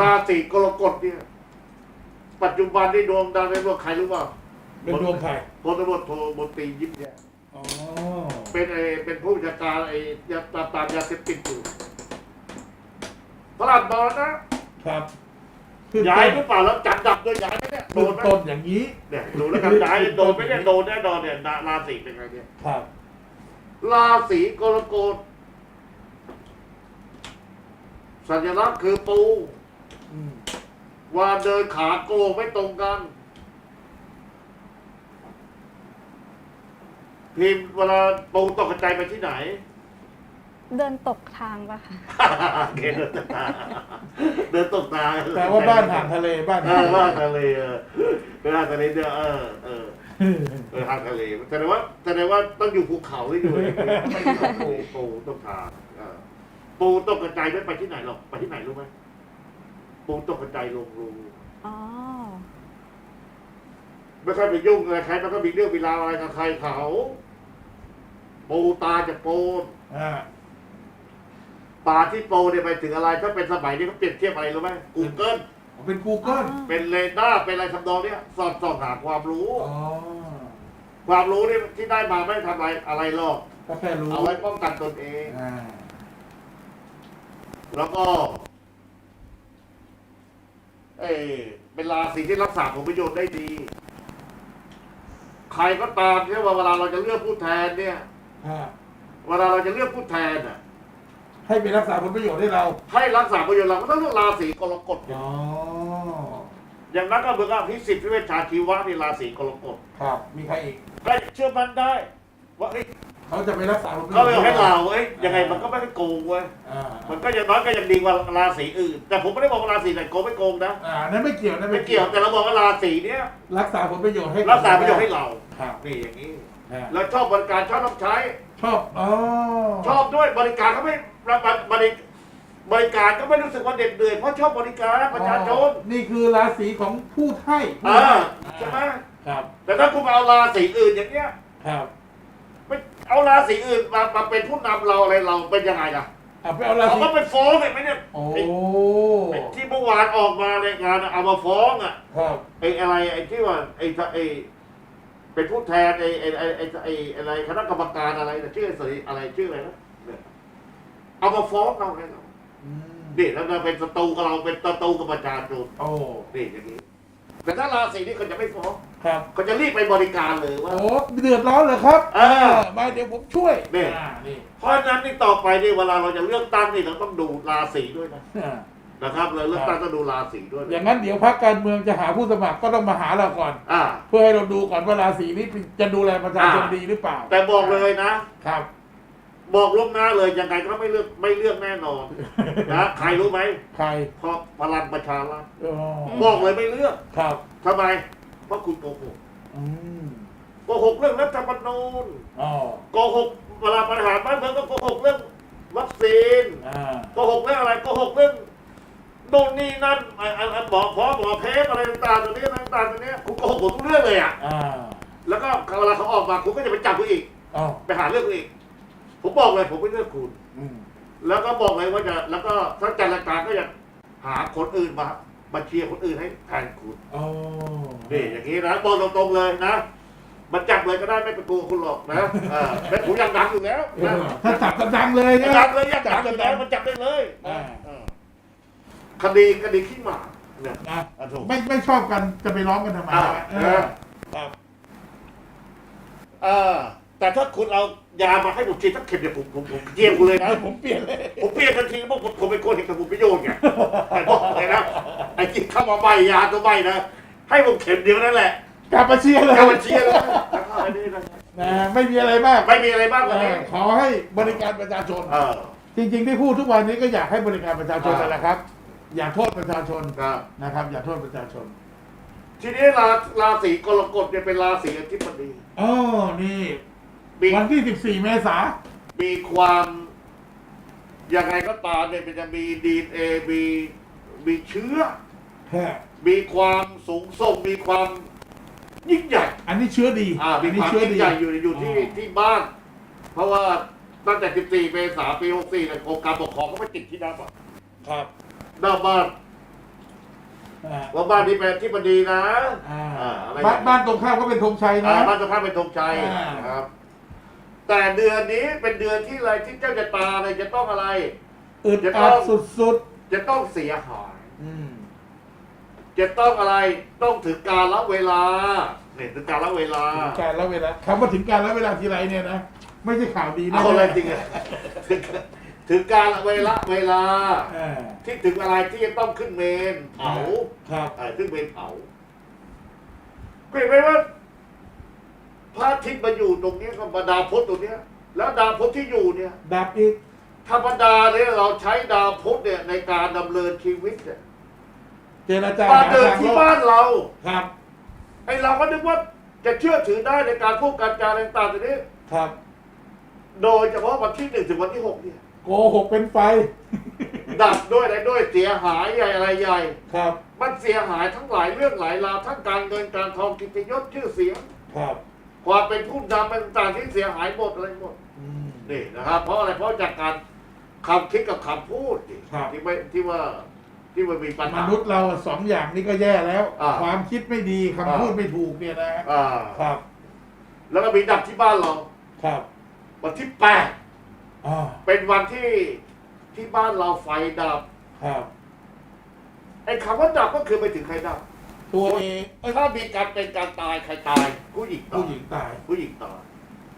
ราศีกรกฎเนี่ย ปัจจุบันนี่ดวงดังในเมืองใครรู้เปล่าเป็นดวงใครพลตำรวจโทมนตรียิ้มแย้มอ๋อเป็นไอเป็นผู้จัดการไอยาปราบปรามยาเสพติดอยู่พระราชบอลนะครับคือย้ายหต้รืนอเปล่าแล้วจับดับด้วยย้ายไหมเนี่ยโดคือนไหมต้นอย่างนี้เนี่ยดูแล้วกันย้ายโดนไหมเนี่ยโดนแน่นอนเนี่ยราศีเป็นไงเนี่ยครับราศีกรกฎสัญลักษณ์คือปูอืม ว่าเดินขาโกงไม่ตรงกัน พิมพ์เวลาปูตกกระจายไปที่ไหน เดินตกทางปะคะเกเดินตกตาเดินตกตาแต่ว่าบ้านห่างทะเลบ้านเอห่างอทะเลบ้านทะเลเออเป็นบ้านทะเลเนี่ยเออเออเออทางทะเลแสดงว่าแสดงว่าต้องอยู่ภูเขาหรืออยู่อะไรไม่ใช่ปูปูต้องทางเออปูตกกระจายไม่ไปที่ไหนหรอกไปที่ไหนรู้ไหม ปูตกกระจายลงรูอ๋อ ไม่ค่อยไปยุ่งอะไรใครมันก็มีเรื่องมีราวอะไรกับใครเขา ปูตาจะโปนอ่าปลาที่โปนเนี่ยไปถึงอะไร ถ้าเป็นสมัยนี้เขาเปรียบเทียบอะไรรู้ไหมกูเกิลเป็น Google เป็นเรดาร์เป็นอะไรทำนองเนี้ยสอดส่องหาความรู้ อ๋อความรู้นี่ที่ได้มาไม่ได้ทำอะไรอะไรหรอก ก็แค่รู้เอาไว้ป้องกันตนเอง อ่าแล้วก็ เออเป็นราศีที่รักษาผลประโยชน์ได้ดี ใครก็ตามที่ว่าเวลาเราจะเลือกผู้แทนเนี่ย อ่าเวลาเราจะเลือกผู้แทนอะ ให้ไปรักษาผลประโยชน์ให้เราให้รักษาประโยชน์เราก็ต้องเลือกราศีกรกฎอ๋ออย่างนั้นก็เมืองพิสิทธิ์พิเวชชาชีวะนี่ราศีกรกฎครับ มีใครอีกได้เชื่อมั่นได้ ว่าเอ้ย เขาจะไปรักษาผลประโยชน์เขาเลยให้เราเอ้ยยังไงมันก็ไม่ได้โกงเว้ยอ่ามันก็ยังน้อยก็ยังดีกว่าราศีอื่น แต่ผมไม่ได้บอกว่าราศีไหนโกงไม่โกงนะอ่านั่นไม่เกี่ยวนั่นไม่เกี่ยวแต่เราบอกว่าราศีเนี้ยรักษาผลประโยชน์ให้รักษาประโยชน์ให้เราครับนี่อย่างนี้อ่าแล้วชอบบริการชอบรับใช้ ชอบอ๋อชอบด้วยบริการเขาไม่รับบริบริการก็ไม่รู้สึกว่าเด็ดเดือดเพราะชอบบริการประชาชนอ๋อนี่คือราศีของผู้ให้ผู้อ่าให้ใช่ไหมครับแต่ถ้าคุณมาเอาราศีอื่นอย่างเงี้ย ครับไม่ เอาราศีอื่นมามาเป็นผู้นำเราอะไรเราเป็นยังไงล่ะเอาไปเอาราเขาศีก็ไปฟ้องเห็นไหมเนี่ยโอ้ไอ้ไอ้ที่เมื่อวานออกมาในงานอะเอามาฟ้องอะครับไอ้อะไรไอ้ที่ว่าไอ้ถ้าไอ้เป็นผู้แทนไอ้ไอ้ไอ้ไอ้ไอ้อะไรคณะกรรมการอะไรนะชื่อสอะไรชื่ออะไรนะเนี่ยเอามาฟ้องเราเนี่ยอืมนี่แล้วเราเป็นศัตรูกับเราเป็นศัตรูกับประชาชนโอ้ นี่อย่างนี้ แต่ถ้าราศีนี้เขาจะไม่ฟ้องครับเขาจะรีบไปบริการเลยว่า โอ้เดือดร้อนเลยครับเออ มาเดี๋ยวผมช่วยนี่อ่านี่เพราะฉะนั้นนี่ต่อไปนี่เวลาเราจะเลือกตั้งนี่เราต้องดูราศีด้วยนะอ่านะครับเราเลือกตั้งต้องดูราศีด้วยอย่างนั้นเดี๋ยวพรรคการเมืองจะหาผู้สมัครก็ต้องมาหาเราก่อน อ่า เพื่อให้เราดูก่อนว่าราศีนี้จะดูแลประชาชนอ่า ดีหรือเปล่าแต่บอกเลยนะ ครับ บอกล่วงหน้าเลยยังไงก็ไม่เลือกไม่เลือกแน่นอนนะใครรู้ไหมใครเพราะพลังประชารัฐอ๋อบอกเลยไม่เลือกครับทำไมเพราะคุณโกหกอืมโกหกเรื่องรัฐธรรมนูญอ๋อโกหกเวลาปัญหาบ้านเมืองก็โกหกเรื่องวัคซีนอ่าโกหกเรื่องอะไรโกหกเรื่องโน่นนี่นั่นไอ้ไอ้ไอ้หมอพอหมอเพสอะไรต่างๆตัวนี้อะไรต่างๆตัวนี้คุณโกหกหมดทุกเรื่องเลยอะอ่าแล้วก็เวลาเขาออกมาคุณก็จะไปจับคุณอีก อ๋อไปหาเรื่องคุณอีก ผมบอกเลยผมไม่เลือกคุณ อืมแล้วก็บอกเลยว่าจะแล้วก็ถ้าจัดรายการก็จะหาคนอื่นมามาเชียร์คนอื่นให้แทนคุณอ๋อนี่อย่างนี้นะบอกตรงๆเลยนะมันจับเลยก็ได้ไม่เป็นตัวคุณหรอกนะเออเป็นผมยังดังอยู่แล้วเอนะอถ้าจับก็ดังเลยยังนะ ดังเลยยังดังอยู่แล้วมันจับได้เลยนะอ่า เออคดีคดีขี้หมาเนี่ยนะอะถูก ไม่ไม่ชอบกันจะไปร้องกันทำไมอ่า เออ ครับเออแต่ถ้าคุณเอา ยามาให้ผมฉีดสักเข็มเดียวผมผมผมเยี่ยมคุณเลยนะ ผมเปลี่ยนเลย ผมเปลี่ยนทันทีเพราะผมผมเป็นคนเห็นกับผมประโยชน์ไงแต่บอกเลยนะไอ้กินเข้ามาใบยาตัวใบนะ ให้ผมเข็มเดียวนั่นแหละกลับมาเชียร์เลยกาบัญชีเลยนะแล้วก็อันนี้นะนะไม่มีอะไรมากไม่มีอะไรมากกเอว่านี้อขอให้บริการประชาชน เออ จริง ๆ ที่พูดทุกวันนี้ก็อยากให้บริการประชาชนอ่า นั่นแหละครับ อย่าโทษประชาชนครับ นะครับ อย่าโทษประชาชนทีนี้ราราศีกรกฎเนี่ยเป็นราศีอธิบดี อ๋อนี่ มีวันที่ 14 เมษามีความยังไงก็ตามเนี่ยมันจะมีดีเอมีมีเชื้อมีความสูงส่งมีความยิ่งใหญ่อันนี้เชื้อดีอ่ามีนคนี้วามเชื้อยิ่งดีใหญ่อยู่อยู่ที่อ๋อ ที่บ้าน เพราะว่าตั้งแต่ 14 เมษายนปี 64เนี่ยองค์การปกครองก็ไปติดที่หน้าบ้านครับหน้าบ้านอ่าว่าบ้านนี้เป็นที่บดีนะอ่าอ่าอะไรบ้านบ้านตรงข้ามก็เป็นธงชัยนะ อ่าบ้านสภาพเป็นธงชัยอ่านนะครับ แต่เดือนนี้เป็นเดือนที่อะไรที่เจ้าจะตาเลยจะต้องอะไร อึดจะต้อัอดงสุดจะต้องเสียหาย ๆอืมจะต้องอะไรต้องถึงการละเวลาเนี่ยถึงการละเวลาถึงการแล้วเวลาคำว่าถึงการแล้วเวลาทีไรเนี่ยนะไม่ใช่ข่าวดีนะเอาอะไรจริงอะถึงถึงการละเวลาเวลา อ่าที่ถึงอะไรที่จะต้องขึ้นเมนเผาครับเอ่อขึ้นเมนเผาก็เห็นไหมว่า พระอาทิตย์มาอยู่ตรงนี้ก็มาดาวพุธตรงเนี้ย แล้วดาวพุธที่อยู่เนี่ย ดับอีกธรรมดาเนี่ยเราใช้ดาวพุธเนี่ยในการดำเนินชีวิตเนี่ยเจรจามาหาเดินทางที่รอบ้าดนเรา ครับ ไอเราก็นึกว่าจะเชื่อถือได้ในการพูดการจาอะไรต่างๆแต่นี้ ครับ โดยเฉพาะวันที่หนึ่งถึงวันที่หกเนี่ย โกหกเป็นไฟ ดับด้วยอะไรด้วยเสียหายใหญ่อะไรใหญ่ ครับ มันเสียหายทั้งหลายเรื่องหลายราวทั้งการเงินการทองกิจยศชื่อเสียง ครับ ความเป็นผู้นำต่างๆที่เสียหายหมดอะไรหมดอืมนี่นะครับเพราะอะไรเพราะจากการคำคิดกับคำพูดนี่ครับ ที่ไม่ที่ว่าที่มันมีปัญมหา นุษย์เราสองอย่างนี้ก็แย่แล้ว อ่าความคิดไม่ดีคำพูดไม่ถูกเนี่ยนะอ่าครับแล้วก็มีดับที่บ้านเราครับวันที่แปดอ่าเป็นวันที่ที่บ้านเราไฟดับ ครับไอ้คำว่าดับก็คือไปถึงใครดับ ตัวเองเอ้ยถ้ามีการเป็นการตายใครตาย ผู้หญิงตายผู้หญิงตายผู้หญิงตาย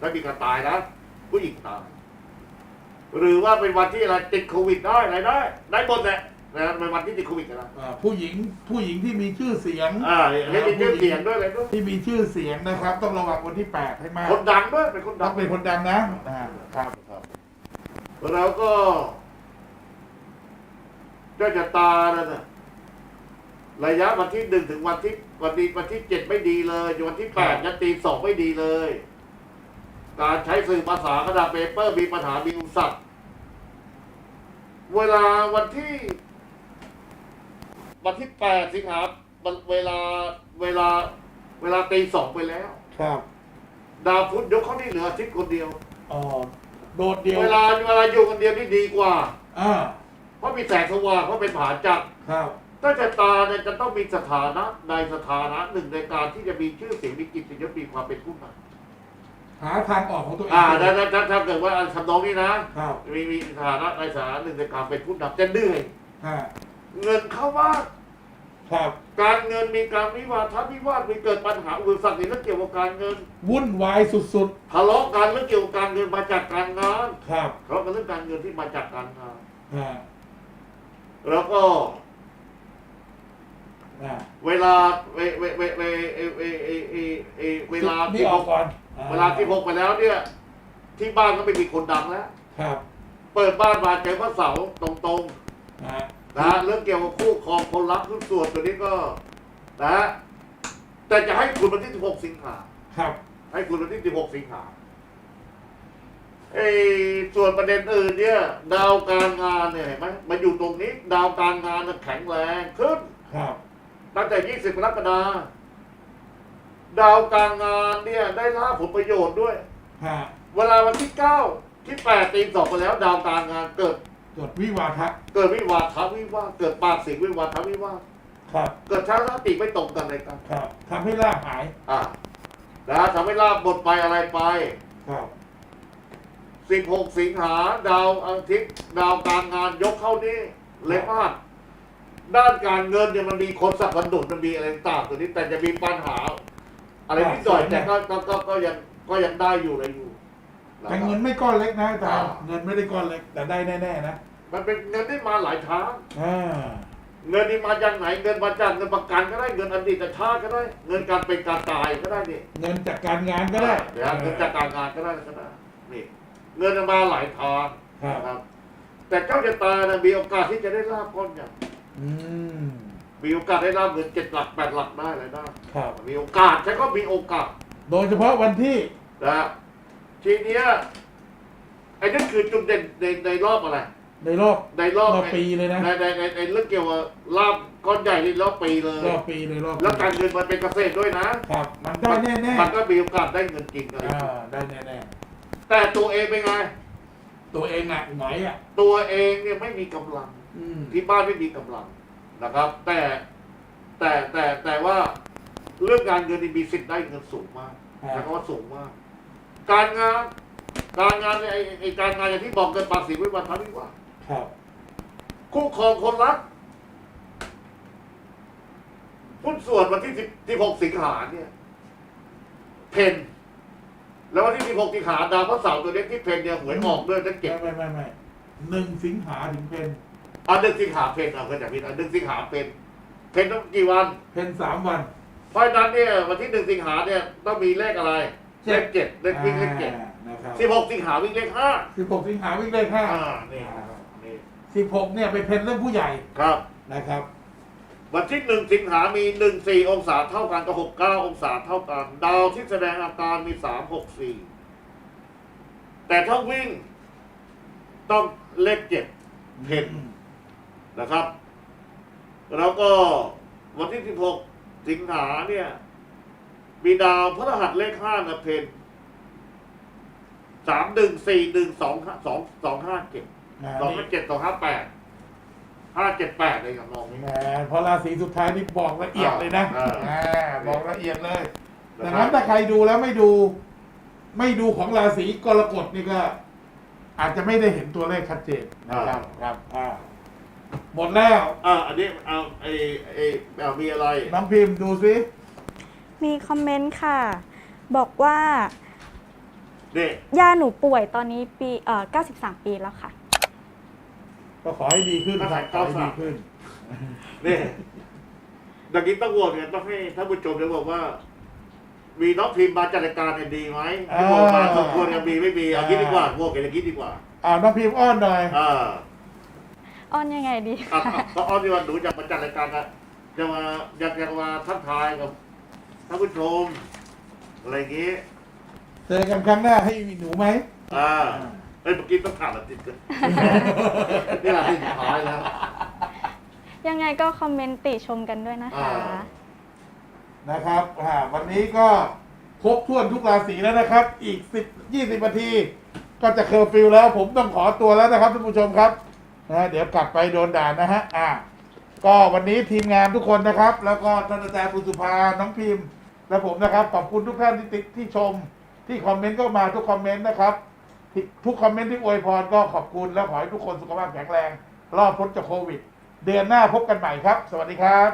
ถ้ามีการตายนะผู้หญิงตายหรือว่าเป็นวันที่อะไรติดโควิดได้อะไรได้ได้หมดแหละนะเป็นวันที่ติดโควิดกันนะอ่าผู้หญิงผู้หญิงที่มีชื่อเสียงอ่าให้มีชื่อเสียงด้วยอะไรด้วยที่มีชื่อเสียงนะครับ ต้องระวังวันที่แปดให้มากคนดังด้วยเป็นคนดัต้องงเป็นคนดังนะอ่าครับแล้วก็เจ้าจะตานั่นน่ะ ระยะวันที่หนึ่งถึงวันที่วันที่วันที่เจ็ดไม่ดีเลยจนวันที่แปดยันตีสองไม่ดีเลย การใช้สื่อภาษากระดาษเปเปอร์มีปัญหามีอุปสรรคเวลาวันที่ วันที่แปดสิงหาวันเวลาเวลา เวลาตีสองไปแล้ว ครับ ดาวพุธยกเขานี่เหลืออาทิตย์คนเดียวอ๋อโดดเดียวเวลาเวลาอยู่คนเดียวนี่ดีกว่าอ่าเพราะมีแสงสว่างเพราะเป็นผาจักรครับ ถ้าจะตาเนี่ยจะต้องมีสถานะในสถานะหนึ่งในการที่จะมีชื่อเสียงมีกิจยศมีความเป็นผู้นำหาทางออกของตัวเองอ่าถ้าถ้าถ้าถ้าเกิดว่าทำนองนี้นะครับมีมีสถานะในสถานะหนึ่งในการเป็นผู้นำจะเหนื่อยฮะเงินเข้าบ้านครับการเงินมีการวิวาทะวิวาทมีเกิดปัญหาอุปสรรคในเรื่องเกี่ยวกับการเงิน วุ่นวายสุดทะเลาะกันเรื่องเกี่ยวกับการเงินมาจากการงานๆครับทะเลาะกันเรื่องการเงินที่มาจากการงานฮะแล้วก็ อ่าเวลาเวเวเวเวเอเอเอเอเอเวลานี่ที่อหอกกก่อนอ่เวลาที่หกไปแล้วเนี่ย ที่บ้านก็ไม่มีคนดังแล้ว ครับเปิดบ้านมาเจอพระเสาร์ตรงนะฮะๆนะฮะเรื่องเกี่ยวกับคู่ครองคนรักคู่ส่วนตัวนี้ก็นะฮะแต่จะให้คุณวันที่ 16 สิงหา ครับให้คุณวันที่ 16 สิงหาไอ้ส่วนประเด็นอื่นเนี่ย ดาวการงานเนี่ยเห็นไหมมาอยู่ตรงนี้ ดาวการงานน่ะแข็งแรงขึ้น ครับ ตั้งแต่ 20กรกฎาคมดาวการงานเนี่ยได้รับผลประโยชน์ด้วย ฮะเวลาวันที่ 9 ที่ 8 ตีสองไปแล้ว ดาวการงานเกิดจดวิวาทะเกิดวิวาทะวิวาทเกิดปากเสียงวิวาทะวิวาทครับ เกิดช้าสติไม่ตรงกันเลยกัน ครับทำให้ลาบหายอ่านะทำให้ลาบหมดไปอะไรไป ครับ 16 สิงหาดาวอาทิตย์ ดาวการงานยกเข้านี่เลพาด ด้านการเงินเนี่ยมันมีคนสับสนุนมันมีอะไรต่างตัวนี้แต่จะมีปัญหา อะไรนิดหน่อยแต่ก็ก็ก็ก็ยังก็ยังได้อยู่เลยอยู่แต่เงินไม่ก้อนเล็กนะอาจารย์อ่าเงินไม่ได้ก้อนเล็กแต่ได้แน่ๆนะมันเป็นเงินที่มาหลายทางอ่าเงินนี่มาจากไหนเงินมาจากเงินประกันก็ได้เงินอดีตชาติก็ได้ เงินการเป็นการตายก็ได้นี่เงินจากการงานก็ได้เดี๋ยวเงินจากการงานก็ได้ก็ได้นี่เงินมาหลายทางครับนะครับ แต่เจ้าชะตานะมีโอกาสที่จะได้ลาบก้อนใหญ่ อืมมีโอกาสได้ลาบเงินเจ็ดหลักแปดหลักได้เลยได้ครับ มีโอกาสใช่ก็มีโอกาสโดยเฉพาะวันที่นะฮะทีเนี้ยไอ้นั่นคือจุดเด่นในในรอบอะไร ในรอบในรอบรอบปีเลยนะในในในในเรื่องเกี่ยวกับลาบก้อนใหญ่ในรอบปีเลย รอบปีเลยรอบปีแล้วการเงินมันเป็นเกษตรด้วยนะครับ มันได้แน่มันก็มีโอกาสได้เงินจริงอะไรๆอ่าได้แน่แต่ตัวเองเป็นไง ๆตัวเองอะหงอยอะตัวเองเนี่ยไม่มีกำลัง อืมที่บ้านไม่มีกำลังนะครับ แต่แต่แต่แต่ว่าเรื่องการเงินนี่มีสิทธิ์ได้เงินสูงมากครับใช้คำว่าสูงมาก การงาน การงานเนี่ยไอ้ไอ้การงานอย่างที่บอกเกินปากสีไว้วันทำดีกว่าครับ คู่ครองคนรักพุทธส่วนวันที่สิบหกสิงหาเนี่ย เพนแล้ววันที่สิบหกสิงหาดาวพระเสาร์ตัวเล็กที่เพนเนี่ยหวยออกด้วยจะเก็บไม่ไม่ไม่ไม่หนึ่งสิงหาถึงเพน อันหนึ่งสิงหาเพนเอาก็จะพิดอันหนึ่งสิงหาเพนเพนต้องกี่วัน เพนสามวัน เพราะฉะนั้นเนี่ยวันที่หนึ่งสิงหาเนี่ยต้องมีเลขอะไรเจ็เลดขเจ็ดเลขวิ่งเลขเจ็ดอ่านะครับสิบหกสิงหาวิ่งเลขห้าสิบหกสิงหาวิ่งเลขห้าอ่านี่นี่สิบหกเนี่ยไปเพนเรื่องผู้ใหญ่ครับนะครับ วันที่หนึ่งสิงหามีหนึ่งสี่องศาเท่ากันกับหกเก้าองศาเท่ากัน ดาวที่แสดงอาการมีสามหกสี่แต่ถ้าวิ่ง ต้องเลขเจ็ดเพน นะครับ แล้วก็วันที่สิบหกสิงหาเนี่ย มีดาวพฤหัสเลขห้านะเพนสามหนึ่งสี่หนึ่งสองสองสองห้าเจ็ดอ่าสองนี่ห้าเจ็ดสองห้าแปดห้าเจ็ดแปดเลยกับมองนี้แหมพอราศีสุดท้ายนี่บอกละเอียดเลยนะอ่าอ่าบอกละเอียดเลยนะดังครันั้บนถ้าใครดูแล้วไม่ดู ไม่ดูของราศีกรกฎนี่ก็ อาจจะไม่ได้เห็นตัวเลขชัดเจนนะครับครับอ่า หมดแล้ว อ่าอันนี้เอาไอ้ไอ้เอามีอะไร น้องพิมพ์ดูซิมีคอมเมนต์ค่ะ บอกว่านี่ ย่าหนูป่วยตอนนี้ปีเอ่อ93 ปีแล้วค่ะ ก็ขอให้ดีขึ้นครับขอให้ดีขึ้น นี่ดังนี้ต้องโหวตกันต้องให้ท่านผู้ชมได้บอกว่า มีน้องพิมพ์มาจัดรายการเนี่ยดีไหมที่บอกมาสมควรจะมีไม่มีเอาคิดดีกว่าโหวตกันอย่างนี้ดีกว่า อ่าน้องพิมพ์อ้อนหน่อย อ่า อ้อนยังไงดีอะคะอะเพราะอ้อนที่ว่าหนูจะมาจัดรายการนะจะมาอยากจะมาทักทายกับท่านผู้ชมอะไรอย่างงี้เจอกันครั้งหน้าให้มีหนูไหมอ่าเอ้ยเมื่อกี้ต้องถามอะไรติดกันนี่แหละที่สุดท้ายแล้ว ยังไงก็คอมเมนต์ติชมกันด้วยนะคะ อ่า นะครับอ่าวันนี้ก็ครบถ้วนทุกราศีแล้วนะครับ อีกสิบยี่สิบนาที ก็จะเคอร์ฟิวแล้ว ผมต้องขอตัวแล้วนะครับท่านผู้ชมครับ นะเดี๋ยวกลับไปโดนด่านะฮะอ่าก็วันนี้ทีมงานทุกคนนะครับ แล้วก็ท่านอาจารย์ปุสุภาน้องพิมพ์ และผมนะครับขอบคุณทุกท่านที่ติดที่ชม ที่คอมเมนต์ก็มาทุกคอมเมนต์นะครับที่ทุกคอมเมนต์ที่อวยพรก็ขอบคุณและขอให้ทุกคนสุขภาพแข็งแรง รอดพ้นจากโควิด เดือนหน้าพบกันใหม่ครับ สวัสดีครับ